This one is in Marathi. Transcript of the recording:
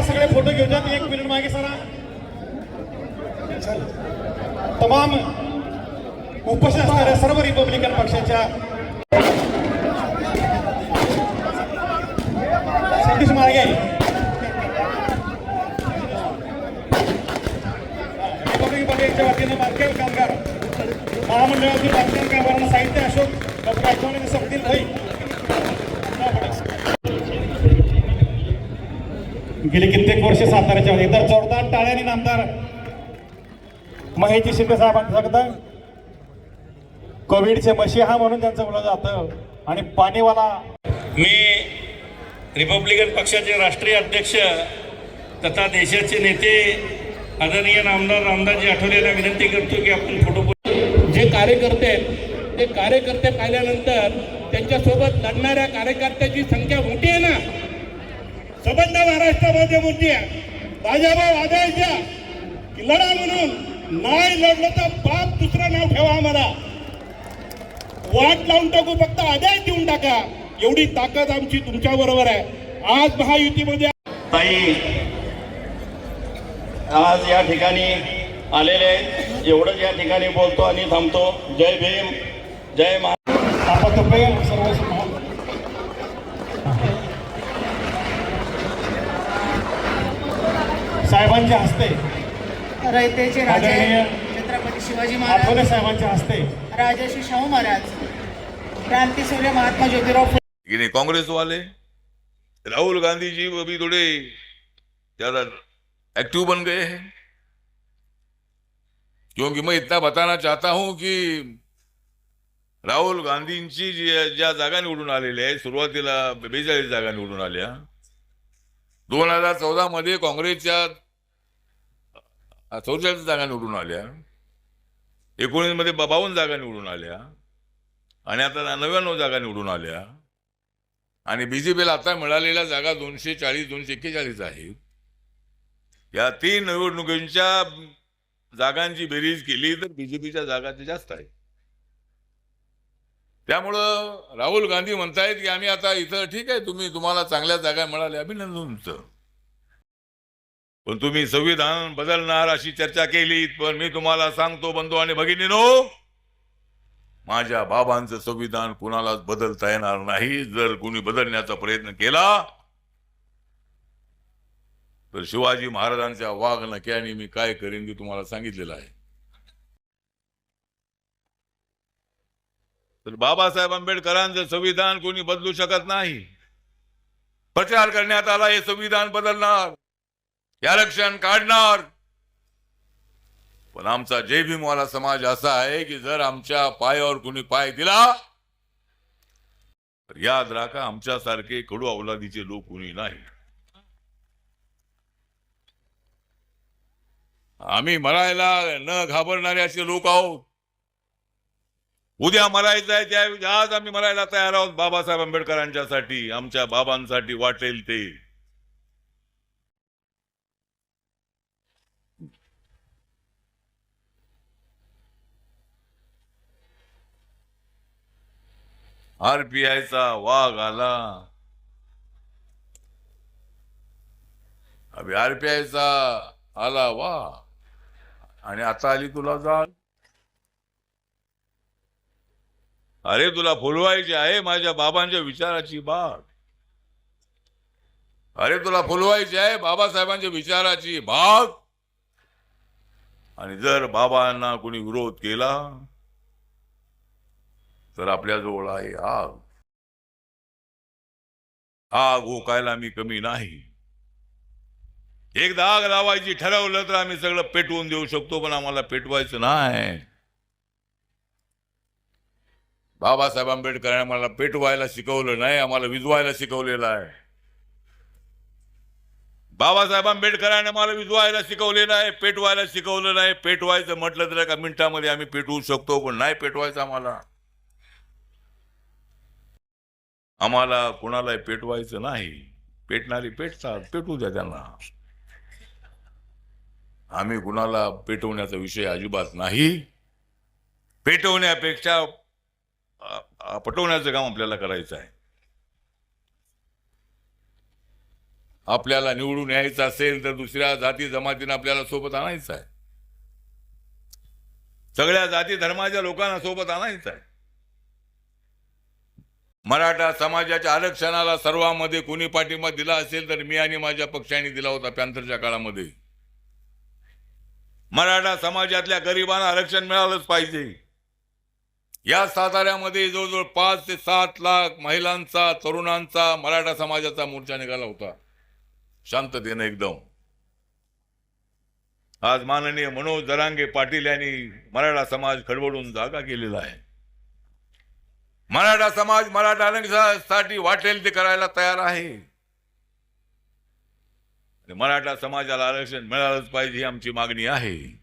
का सगळे फोटो घेऊयात एक मिनिट मागे सरा. तमाम उपस्थित असणाऱ्या सर्व रिपब्लिकन पक्षाच्या सतीश मार्गे रिपब्लिकन पक्षाच्या वतीने बांधकाम कामगार महामंडळातील बांधकाम कामगारांना साहित्य अशोक डॉक्टर गेली कित्येक वर्ष साताऱ्याच्या मध्ये तर जोरदार टाळ्याने नामदार. महेशजी शिंदे साहेबांचं सांगतं कोविडचे मशिहा म्हणून त्यांचं बोललं जातं. आणि पाणीवाला मी रिपब्लिकन पक्षाचे राष्ट्रीय अध्यक्ष तथा देशाचे नेते आदरणीय नामदार रामदासजी आठवलेला विनंती करतो की आपण फोटो जे कार्यकर्ते आहेत ते कार्यकर्ते पाहिल्यानंतर त्यांच्यासोबत लढणाऱ्या कार्यकर्त्याची संख्या मोठी आहे ना? संबंध महाराष्ट्रामध्ये मोठी आहे. आदळच्या की लढा म्हणून नाही लढलं तर बाप दुसरं नाव ठेवा आम्हाला. वाट लावून टाकू फक्त आदेश देऊन टाका. एवढी ताकद आमची तुमच्या बरोबर आहे. आज महायुतीमध्ये ताई आज या ठिकाणी आलेले आहेत. एवढंच या ठिकाणी बोलतो आणि थांबतो. जय भीम जय महा आपण तुपे सर्व साहेबांच्या हस्ते. रयतेचे राजे छत्रपती शिवाजी महाराज. साहेबांच्या हस्ते. राजर्षी शाहू महाराज. क्रांतिसूर्य महात्मा ज्योतिराव फुले. कि नहीं कांग्रेस वाले राहुल गांधी जी अभी थोड़े ज्यादा एक्टिव बन गए हैं. क्योंकि मैं इतना बताना चाहता हूं कि राहुल गांधींची जी ज्या जागा निवडून आलेल्या आहेत सुरुवातीला बेचाळीस जागा निवडून आल्या. दोन हजार चौदा मध्ये काँग्रेसच्या चौदाच्या जागा निवडून आल्या. एकोणीसमध्ये बावन्न जागा निवडून आल्या. आणि आता नव्याण्णव जागा निवडून आल्या. आणि बी जे पीला आता मिळालेल्या जागा दोनशे चाळीस दोनशे एक्केचाळीस आहेत. या तीन निवडणुकींच्या जागांची बेरीज केली तर बी जे पीच्या जागा ते जास्त आहे त्यामुळं राहुल गांधी म्हणतायत की आम्ही आता इथं ठीक आहे तुम्ही तुम्हाला चांगल्या जागा मिळाल्या अभिनंदन तुमचं. पण तुम्ही संविधान बदलणार अशी चर्चा केली पण मी तुम्हाला सांगतो बंधू आणि भगिनीनो माझ्या बाबांचं संविधान कुणालाच बदलता येणार नाही. जर कुणी बदलण्याचा प्रयत्न केला तर शिवाजी महाराजांच्या वाघ नक्याने मी काय करेन ते तुम्हाला सांगितलेलं आहे. तर बाबासाहेब आंबेडकरांचं संविधान कोणी बदलू शकत नाही. प्रचार करण्यात आला हे संविधान बदलणार. हे आरक्षण काढणार. पण आमचा जय भीमवाला समाज असा आहे की जर आमच्या पायावर कुणी पाय दिला तर याद राखा आमच्यासारखे कडू अवलादीचे लोक कुणी नाही. आम्ही मरायला न घाबरणारे असे लोक आहोत. उद्या मरायचं आहे त्या आज आम्ही मरायला तयार आहोत बाबासाहेब आंबेडकरांच्यासाठी आमच्या बाबांसाठी वाटेल ते. आरपीआयचा वाघ आला. अभि आरपीआयचा आला वा आणि आता आली तुला जाग अरे तुला फुलवायची आहे माझ्या बाबांच्या विचाराची बाग अरे तुला फुलवायची आहे बाबासाहेबांच्या विचाराची बाग आणि जर बाबांना कोणी विरोध केला तर आपल्याजवळ आहे आग. आग ओकायला मी कमी नाही. एकदा आग लावायची ठरवलं तर आम्ही सगळं पेटवून देऊ शकतो पण आम्हाला पेटवायचं नाही. बाबासाहेब आंबेडकरांनी आम्हाला पेटवायला शिकवलं नाही आम्हाला विजवायला शिकवलेलं आहे. बाबासाहेब आंबेडकरांनी आम्हाला विजवायला शिकवलेलं आहे पेटवायला शिकवलं नाही. पेटवायचं म्हटलं तर एका मिनिटामध्ये आम्ही पेटवू शकतो पण नाही पेटवायचं आम्हाला. आम्हाला कुणाला पेटवायचं नाही. पेटणारी पेटतात पेटू द्या त्यांना. आम्ही कुणाला पेटवण्याचा विषय अजिबात नाही. पेटवण्यापेक्षा पटवण्याचं काम आपल्याला करायचं आहे. आपल्याला निवडून यायचं असेल तर दुसऱ्या जाती जमातीनं आपल्याला सोबत आणायचं आहे. सगळ्या जाती धर्माच्या लोकांना सोबत आणायचं आहे. मराठा समाजाच्या आरक्षणाला सर्वांमध्ये कोणी पाठिंबा दिला असेल तर मी आणि माझ्या पक्षाने दिला होता पॅन्थरच्या काळामध्ये. मराठा समाजातल्या गरिबांना आरक्षण मिळालंच पाहिजे. या साताऱ्यामध्ये जवळजवळ पाच ते सात लाख महिलांचा तरुणांचा मराठा समाजाचा मोर्चा निघाला होता. शांततेनं एकदम. आज माननीय मनोज दरांगे पाटील यांनी मराठा समाज खडबडून जागा केलेला आहे. मराठा समाज मराठा आरक्षणासाठी वाटेल ते करायला तयार आहे. मराठा समाजाला आरक्षण मिळालंच पाहिजे ही आमची मागणी आहे.